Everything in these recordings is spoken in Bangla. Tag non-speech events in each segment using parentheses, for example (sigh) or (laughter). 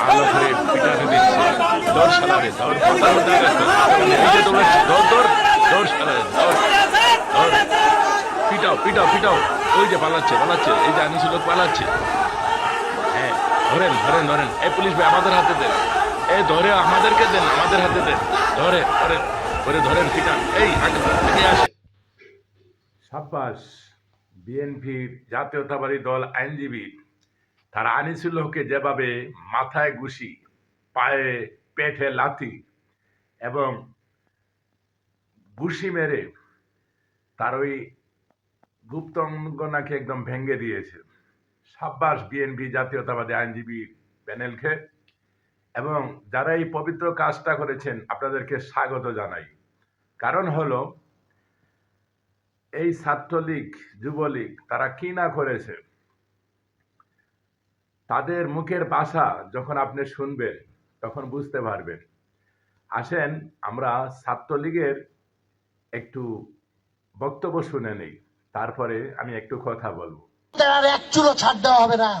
ভালো করে দিচ্ছে পিটাও পিটাও পিটাও ওই যে পালাচ্ছে পালাচ্ছে এই যে পালাচ্ছে হ্যাঁ ধরেন ধরেন ধরেন পুলিশ ভাই আমাদের হাতে দেন ধরে আমাদেরকে দেন আমাদের হাতে দেন ধরে ধরেন ধরে ধরেন পিটান এই থেকে আসে সাব্বাস বিএনপি জাতীয়তাবাদী দল আইনজীবী তারা আনিসুল যেভাবে মাথায় ঘুষি, পায়ে পেটে লাথি এবং ঘুষি মেরে তার ওই গুপ্ত অঙ্গনাকে একদম ভেঙে দিয়েছে। সাব্বাস বিএনপি জাতীয়তাবাদী আইনজীবী প্যানেলকে। এবং যারা এই পবিত্র কাজটা করেছেন, আপনাদেরকে স্বাগত জানাই। কারণ হলো, এই ছাত্রলীগ, যুবলীগ, তারা কি না করেছে? তাদের মুখের বাসা যখন আপনি শুনবেন তখন বুঝতে পারবেন। আসেন আমরা ছাত্রলীগের একটু বক্তব্য শুনে নেই। তারপরে আমি একটু কথা বলব। তোদের আর এক চুলো ছাড় দেওয়া হবে না।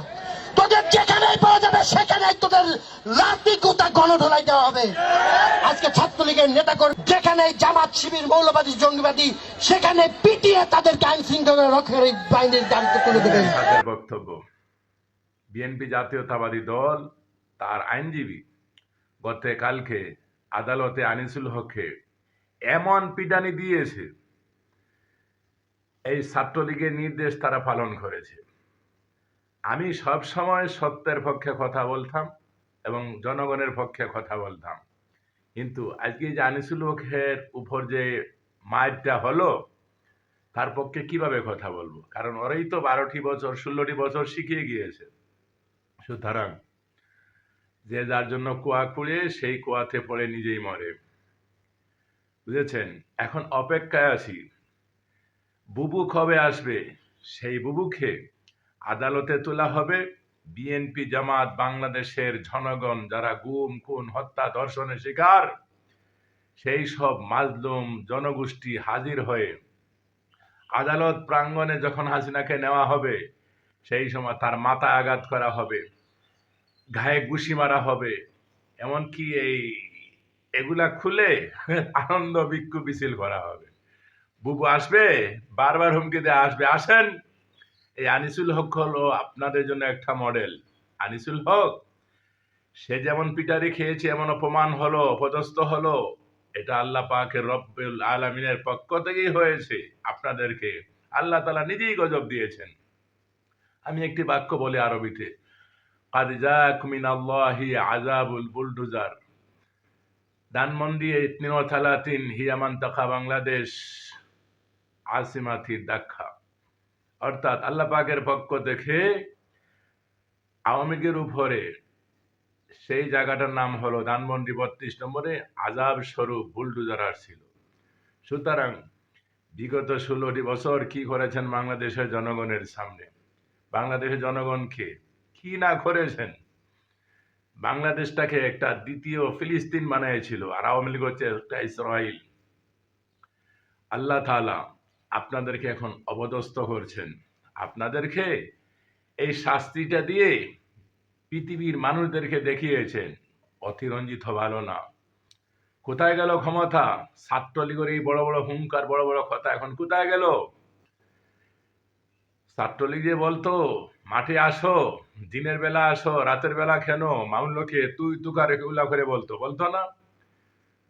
তোদের যেখানেই পাওয়া যাবে সেখানেই তোদের লাতি গোতা গণধোলাই দেওয়া হবে। আজকে ছাত্রলীগের নেতা কর্মী যেখানে জামাত শিবির মৌলবাদী জঙ্গিবাদী সেখানে পিটিয়ে তাদেরকে আইন শৃঙ্খলা রক্ষার বাহিনীর দায়িত্ব তুলে দেবেন বক্তব্য। বিএনপি জাতীয়তাবাদী দল, তার আইনজীবী। গতকালকে আদালতে আনিসুল হককে এমন পিটানি দিয়েছে, এই ছাত্রলীগের নির্দেশ তারা পালন করেছে। আমি সব সময় সত্যের পক্ষে কথা বলতাম এবং জনগণের পক্ষে কথা বলতাম। কিন্তু আজকে যে আনিসুল হকের উপর যে মায়েরটা হলো, তার পক্ষে কীভাবে কথা বলব? কারণ ওরাই তো বারোটি বছর, ষোলোটি বছর শিখিয়ে গিয়েছে। সুতরাং যে যার জন্য কুয়া খুঁড়ে সেই কুয়াতে পড়ে নিজেই মরে। বুঝেছেন? এখন অপেক্ষায় আছি। বুবু কবে আসবে? সেই বুবুকে আদালতে তোলা হবে। বিএনপি জামাত বাংলাদেশের জনগণ যারা গুম, খুন, হত্যা, ধর্ষণের শিকার, সেই সব মাজলুম জনগোষ্ঠী হাজির হয়ে আদালত প্রাঙ্গণে যখন হাসিনাকে নেওয়া হবে, সেই সময় তার মাথা আঘাত করা হবে। গায়ে ঘুষি মারা হবে। এমনকি এই এগুলা খুলে (laughs) আনন্দ বিক্ষু মিছিল করা হবে। বুবু আসবে? বারবার হুমকি দিয়ে আসবে। আসেন। এই আনিসুল হক হলো আপনাদের জন্য একটা মডেল আনিসুল হক, সে যেমন পিটারি খেয়েছে, এমন অপমান হলো, অপদস্থ হলো। এটা আল্লাহ পাকের রব্বুল আলমিনের পক্ষ থেকেই হয়েছে আপনাদেরকে। আল্লাহ তালা নিজেই গজব দিয়েছেন। আমি একটি বাক্য বলি আরবিতে। মিনাল্লাহি আযাবুল বুলডোজার। ধানমন্ডি তিন থালাতিন হিয়ামান তাকা বাংলাদেশ আসিমাথি দাক্ষা অর্থাৎ আল্লাহ পাকের পক্ষ থেকে আওয়ামী উপরে সেই জায়গাটার নাম হলো ধানমন্ডি বত্রিশ নম্বরে আজাব স্বরূপ বুলডুজার আসছিল। সুতরাং বিগত ষোলোটি বছর কি করেছেন বাংলাদেশের জনগণের সামনে? বাংলাদেশের জনগণকে কি না করেছেন? বাংলাদেশটাকে একটা দ্বিতীয় ফিলিস্তিন বানিয়েছিল আর আওয়ামী লীগ হচ্ছে একটা ইসরায়েল আল্লাহ তাআলা আপনাদেরকে এখন অবদস্থ করছেন। আপনাদেরকে এই শাস্তিটা দিয়ে পৃথিবীর মানুষদেরকে দেখিয়েছেন। অতিরঞ্জিত ভালো না। কোথায় গেল ক্ষমতা? ছাত্রলীগের এই বড় বড় হুঙ্কার বড় বড় কথা এখন কোথায় গেল? ছাত্রলীগ যে বলতো, মাঠে আসো। দিনের বেলা আসো রাতের বেলা কেন? মামলোকে তুই তুকার এগুলা করে বলতো বলতো না?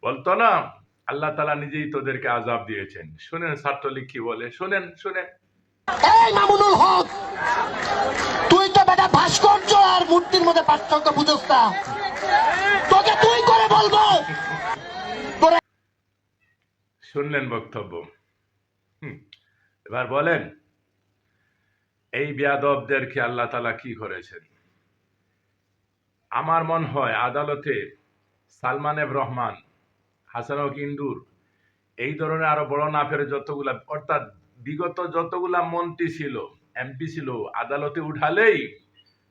বলতো না? আল্লাহ তালা নিজেই তোদেরকে আজাব দিয়েছেন। শুনেন ছাত্রলীগ কি বলে? শুনেন শুনেন। এই মামুনুল হক তুই তো বেটা ভাস্কর্য আর মূর্তির মধ্যে পার্থক্য বুঝোস না। তোকে তুই করে বলব। শুনলেন বক্তব্য। হুম, এবার বলেন এই বিয়াদবদেরকে আল্লাহ তালা কি করেছেন? আমার মন হয় আদালতে সালমান এফ রহমান হাসানক ইন্দুর, এই ধরনের আরও বড় নাফের যতগুলা, অর্থাৎ বিগত যতগুলা মন্ত্রী ছিল, এমপি ছিল, আদালতে উঠালেই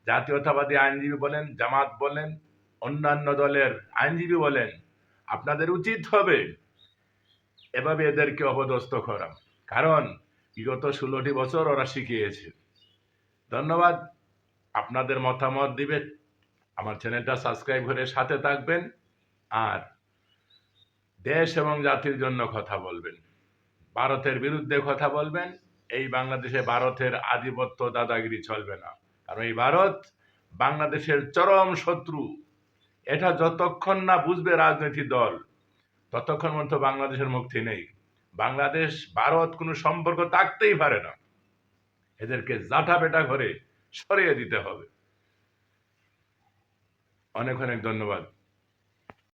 জাতীয়তাবাদী আইনজীবী বলেন, জামাত বলেন, অন্যান্য দলের আইনজীবী বলেন, আপনাদের উচিত হবে এভাবে এদেরকে অপদস্থ করা। কারণ বিগত ষোলোটি বছর ওরা শিখিয়েছে। ধন্যবাদ। আপনাদের মতামত দিবেন, আমার চ্যানেলটা সাবস্ক্রাইব করে সাথে থাকবেন, আর দেশ এবং জাতির জন্য কথা বলবেন। ভারতের বিরুদ্ধে কথা বলবেন, এই বাংলাদেশে ভারতের আধিপত্য দাদাগিরি চলবে না। কারণ এই ভারত বাংলাদেশের চরম শত্রু। এটা যতক্ষণ না বুঝবে রাজনৈতিক দল, ততক্ষণ পর্যন্ত বাংলাদেশের মুক্তি নেই। বাংলাদেশ, ভারত কোনো সম্পর্ক থাকতেই পারে না। এদেরকে জাঠা বেটা করে সরিয়ে দিতে হবে। অনেক অনেক ধন্যবাদ।